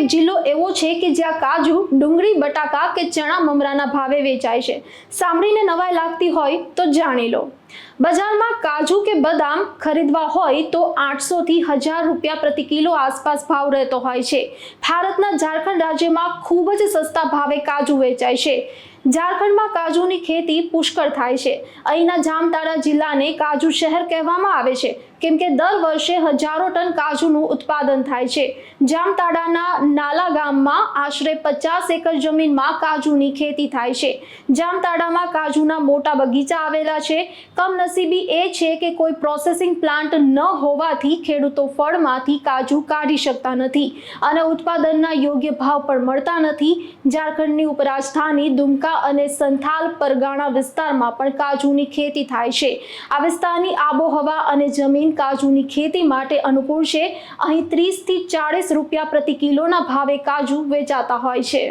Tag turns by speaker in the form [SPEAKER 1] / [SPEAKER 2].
[SPEAKER 1] એક જિલ્લો એવો છે કે જ્યાં કાજુ, ડુંગળી, બટાકા કે ચણા મમરાના ભાવે વેચાય છે. સાંભળીને નવાઈ લાગતી હોય તો જાણી લો. બજારમાં કાજુ કે બદામ ખરીદવા હોય તો આઠસો થી હજાર રૂપિયા પ્રતિ કિલો આસપાસ ભાવ રહેતો હોય છે. ભારતના ઝારખંડ રાજ્યમાં ખૂબ જ સસ્તા ભાવે કાજુ વેચાય છે. ઝારખંડમાં કાજુની ખેતી પુષ્કળ થાય છે. અહીંના જામતાડા જિલ્લાને કાજુ શહેર કહેવામાં આવે છે, કેમ કે દર વર્ષે હજારો ટન કાજુનું ઉત્પાદન થાય છે. જામતાડાના નાલા ગામમાં આશરે પચાસ એકર જમીનમાં કાજુની ખેતી થાય છે. જામતાડામાં કાજુના મોટા બગીચા આવેલા છે. કમનસીબી એ છે કે કોઈ પ્રોસેસિંગ પ્લાન્ટ ન હોવાથી ખેડૂતો ફળમાંથી કાજુ કાઢી શકતા નથી અને ઉત્પાદનના યોગ્ય ભાવ પણ મળતા નથી. ઝારખંડની ઉપરાજધાની દુમકા અને સંથાલ પરગાણા વિસ્તારમાં પણ કાજુની ખેતી થાય છે. આ વિસ્તારની આબોહવા અને જમીન કાજુની ખેતી માટે અનુકૂળ છે. અહીં ત્રીસથી ચાળીસ રૂપિયા પ્રતિ કિલોના ભાવે કાજુ વેચાતા હોય છે.